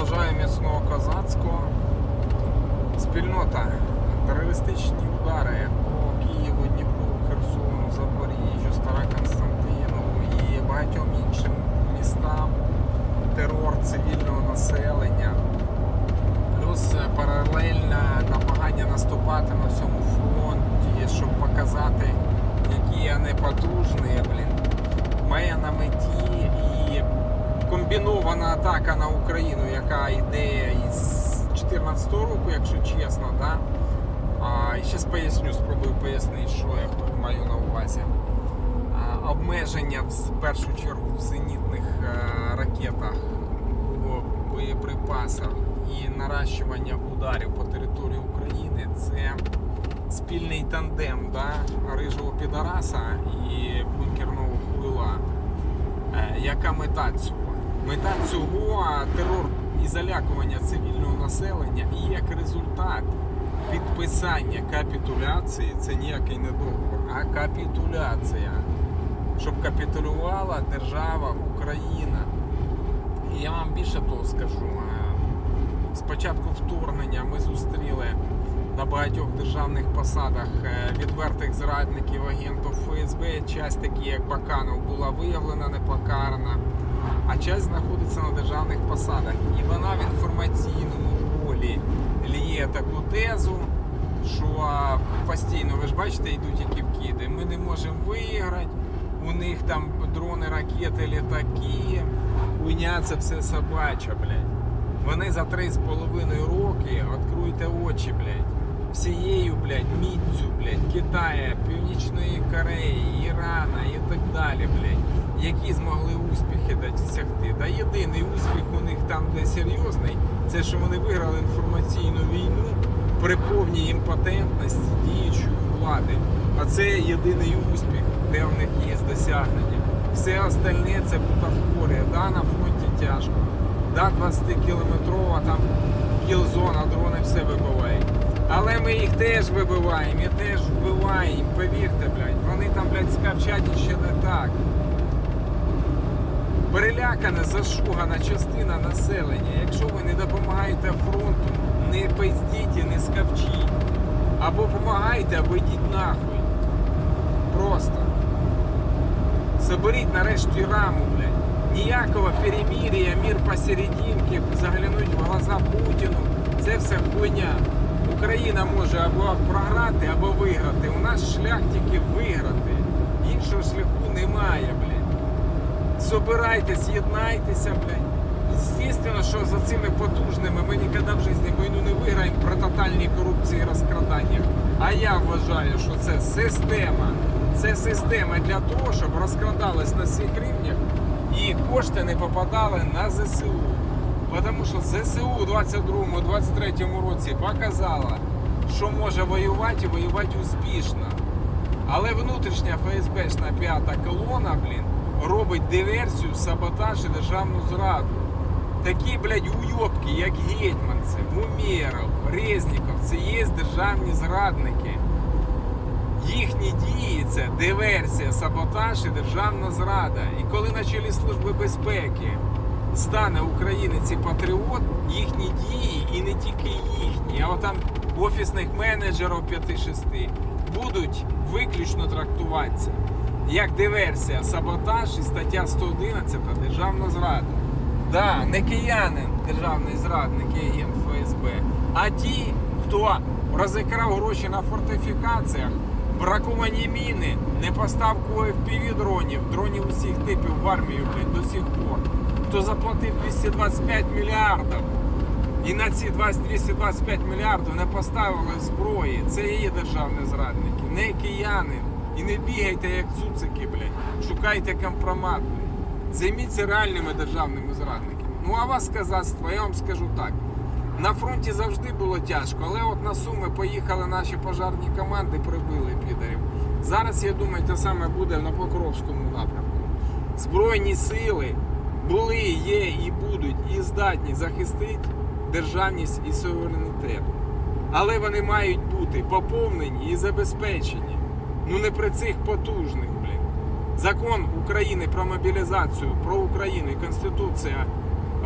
Бажаю міцного козацького. Спільнота. Терористичні удари по Києву, Дніпру, Херсону, Запоріжжю, Староконстантинову і багатьом іншим містам. Терор цивільного населення. Плюс е, паралельне намагання наступати на всьому фронті, щоб показати, які я не потужний, блін. Має на меті комбінована атака на Україну, яка йде із 2014 року, якщо чесно, да? А, і зараз поясню, спробую пояснити, що я маю на увазі. А, обмеження в першу чергу в зенітних е, ракетах, боєприпасах і наращування ударів по території України це спільний тандем да? рижого підараса і бункерного хуйла. Е, Яка мета цього? Мета цього терор і залякування цивільного населення і як результат підписання капітуляції це ніякий не договор, а капітуляція. Щоб капітулювала держава Україна. І я вам більше того скажу. е, З початку вторгнення ми зустріли на багатьох державних посадах е, відвертих зрадників агентів ФСБ. Часть такі, як Баканов, була виявлена непокарана, а часть знаходиться на державних посадах. І вона в інформаційному полі ліє таку тезу, що постійно, ви ж бачите, йдуть які вкиди. Ми не можемо виграти, у них там дрони, ракети, літаки. Хуйня це все собача, блядь. Вони за три з половиною роки відкруйте очі, блядь. Всією, блядь, міцю, блядь, Китая, Північної Кореї, Ірана і так далі, блядь, які змогли успіхи досягти. Да єдиний успіх у них там, де серйозний, це що вони виграли інформаційну війну при повній імпотентності діючої влади. А це єдиний успіх, де в них є досягнення. Все остальне це бутафорія. Да, на фронті тяжко. Да, 20-кілометрова там кілзона, дрони все вибивають. Але ми їх теж вибиваємо і теж вбиваємо, повірте, блядь. Вони там, блядь, скавчать ще не так. Перелякана, зашугана частина населення. Якщо ви не допомагаєте фронту, не пиздіть і не скавчіть. Або допомагайте, або йдіть нахуй. Просто. Соберіть нарешті раму, блядь. Ніякого перемір'я, мір посерединки, заглянуть в глаза Путіну. Це все хуйня. Україна може або програти, або виграти. У нас шлях тільки виграти. Іншого шляху немає, блядь. Собирайтесь, єднайтеся, блядь. Естественно, що за цими потужними ми ніколи в житті війну не виграємо при тотальній корупції і розкраданнях. А я вважаю, що це система. Це система для того, щоб розкрадались на всіх рівнях і кошти не попадали на ЗСУ. Тому що ЗСУ у 22-23 році показала, що може воювати і воювати успішно. Але внутрішня ФСБшна п'ята колона, блін, робить диверсію, саботаж і державну зраду. Такі, блядь, уйобки, як Гетьманцев, Умєров, Резніков, це є державні зрадники. Їхні дії це диверсія, саботаж і державна зрада. І коли на чолі Служби безпеки стане українець і патріот, їхні дії і не тільки їхні, а от там офісних менеджерів 5-6 будуть виключно трактуватися як диверсія, саботаж і стаття 111 державна зрада. Да, не киянин, державний зрадник агент ФСБ, а ті, хто розікрав гроші на фортифікаціях, браковані міни, не поставку FPV дронів, дронів усіх типів в армію блядь, до сих пор, хто заплатив 225 мільярдів. І на ці 20 225 мільярдів не поставили зброї. Це є державні зрадники, не киянин. І не бігайте як цуцики, блядь. Шукайте компромат, блядь. Займіться реальними державними зрадниками. Ну а вас казацтво, я вам скажу так. На фронті завжди було тяжко, але от на Суми поїхали наші пожарні команди, прибили підарів. Зараз, я думаю, те саме буде на Покровському напрямку. Збройні сили були, є і будуть, і здатні захистити державність і суверенітет. Але вони мають бути поповнені і забезпечені. Ну не при цих потужних, блін. Закон України про мобілізацію, про Україну і Конституція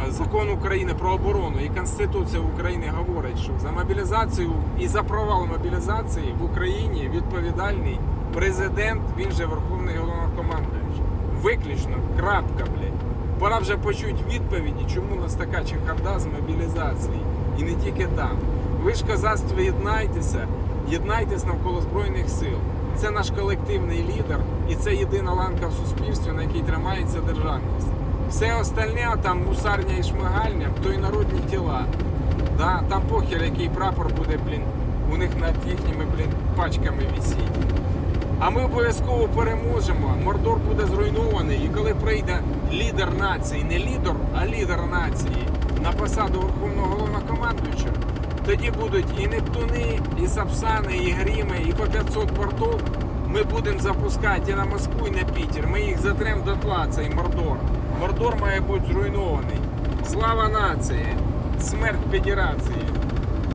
е, закон України про оборону і Конституція України говорить, що за мобілізацію і за провал мобілізації в Україні відповідальний президент, він же Верховний головнокомандуючий. Виключно, крапка, блядь. Пора вже почути відповіді, чому у нас така чехарда з мобілізації. І не тільки там. Ви ж казацтво єднайтеся, єднайтесь навколо Збройних сил. Це наш колективний лідер, і це єдина ланка в суспільстві, на якій тримається державність. Все остальне, там мусарня і шмигальня, то й народні тіла. Да, там похер, який прапор буде, блін, у них над їхніми, блін, пачками висіть. А ми обов'язково переможемо. Мордор буде зруйнований. І коли прийде лідер нації, не лідер, а лідер нації на посаду Верховного головнокомандуючого, тоді будуть і Нептуни, і Сапсани, і Гріми, і по 500 бортов. Ми будемо запускати і на Москву, і на Пітер. Ми їх затрем до тла, цей Мордор. Мордор має бути зруйнований. Слава нації! Смерть федерації!